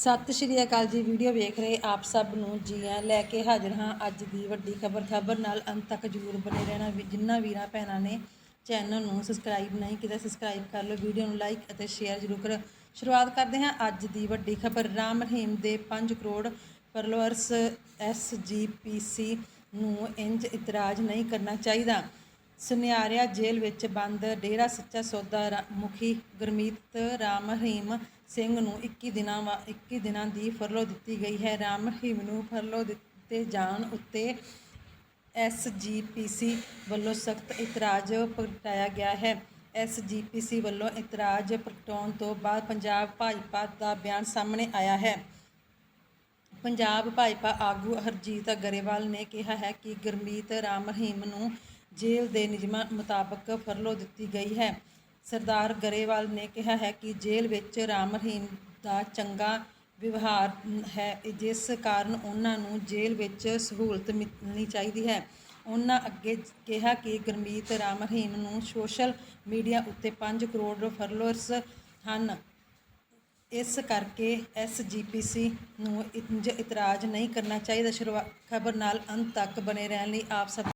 ਸਤਿ ਸ਼੍ਰੀ ਅਕਾਲ ਜੀ। ਵੀਡੀਓ ਵੇਖ ਰਹੇ ਆਪ ਸਭ ਨੂੰ ਜੀ ਆਇਆਂ ਲੈ ਕੇ ਹਾਜ਼ਰ ਹਾਂ ਅੱਜ ਦੀ ਵੱਡੀ ਖਬਰ। ਖਬਰ ਨਾਲ ਅੰਤ ਤੱਕ ਜਰੂਰ ਬਣੇ ਰਹਿਣਾ। ਵੀ ਜਿਨ੍ਹਾਂ ਵੀਰਾਂ ਭੈਣਾਂ ਨੇ ਚੈਨਲ ਨੂੰ ਸਬਸਕ੍ਰਾਈਬ ਨਹੀਂ ਕੀਤਾ ਸਬਸਕ੍ਰਾਈਬ ਕਰ ਲਓ। ਵੀਡੀਓ ਨੂੰ ਲਾਈਕ ਅਤੇ ਸ਼ੇਅਰ ਜਰੂਰ ਕਰੋ। ਸ਼ੁਰੂਆਤ ਕਰਦੇ ਹਾਂ ਅੱਜ ਦੀ ਵੱਡੀ ਖਬਰ। ਰਾਮ ਰਹੀਮ ਦੇ 5 ਕਰੋੜ ਫਾਲੋਅਰਸ ਐਸਜੀਪੀਸੀ ਨੂੰ ਇੰਜ ਇਤਰਾਜ਼ ਨਹੀਂ ਕਰਨਾ ਚਾਹੀਦਾ। ਸੁਨਿਆਰਿਆ ਜੇਲ੍ਹ ਵਿੱਚ ਬੰਦ। ਡੇਰਾ ਸੱਚਾ ਸੌਦਾ ਰਾ- ਮੁਖੀ ਗੁਰਮੀਤ ਰਾਮ ਰਹੀਮ ਸਿੰਘ ਨੂੰ 21 ਦਿਨਾਂ ਵਾ 21 ਦਿਨਾਂ ਦੀ ਫਰਲੋ ਦਿੱਤੀ ਗਈ ਹੈ। ਰਾਮ ਰਹੀਮ ਨੂੰ ਫਰਲੋ ਦਿੱਤੇ ਜਾਣ ਉੱਤੇ ਐਸਜੀਪੀਸੀ ਵੱਲੋਂ ਸਖਤ ਇਤਰਾਜ਼ ਪ੍ਰਗਟਾਇਆ ਗਿਆ ਹੈ। ਐਸਜੀਪੀਸੀ ਵੱਲੋਂ ਇਤਰਾਜ਼ ਪ੍ਰਗਟਾਉਣ ਤੋਂ ਬਾਅਦ ਪੰਜਾਬ ਭਾਜਪਾ ਦਾ ਬਿਆਨ ਸਾਹਮਣੇ ਆਇਆ ਹੈ। ਪੰਜਾਬ ਭਾਜਪਾ ਆਗੂ ਹਰਜੀਤ ਅਗਰੇਵਾਲ ਨੇ ਕਿਹਾ ਹੈ ਕਿ ਗੁਰਮੀਤ ਰਾਮ ਰਹੀਮ ਨੂੰ ਜੇਲ੍ਹ ਦੇ ਨਿਯਮਾਂ ਮੁਤਾਬਕ ਫਰਲੋ ਦਿੱਤੀ ਗਈ ਹੈ। ਸਰਦਾਰ ਗਰੇਵਾਲ ਨੇ ਕਿਹਾ ਹੈ ਕਿ ਜੇਲ੍ਹ ਵਿੱਚ ਰਾਮ ਰਹੀਮ ਦਾ ਚੰਗਾ ਵਿਵਹਾਰ ਹੈ, ਜਿਸ ਕਾਰਨ ਉਹਨਾਂ ਨੂੰ ਜੇਲ੍ਹ ਵਿੱਚ ਸਹੂਲਤ ਮਿਲਣੀ ਚਾਹੀਦੀ ਹੈ। ਉਹਨਾਂ ਅੱਗੇ ਕਿਹਾ ਕਿ ਗੁਰਮੀਤ ਰਾਮ ਰਹੀਮ ਨੂੰ ਸੋਸ਼ਲ ਮੀਡੀਆ ਉੱਤੇ 5 ਕਰੋੜ ਫਾਲੋਅਰਸ ਹਨ। ਇਸ ਕਰਕੇ ਐਸਜੀਪੀਸੀ ਨੂੰ ਇੰਜ ਇਤਰਾਜ਼ ਨਹੀਂ ਕਰਨਾ ਚਾਹੀਦਾ। ਸ਼ੁਰੂਆਤ ਖਬਰ ਨਾਲ ਅੰਤ ਤੱਕ ਬਨੇ ਰਹਿਣ ਲਈ ਆਪ ਸਭ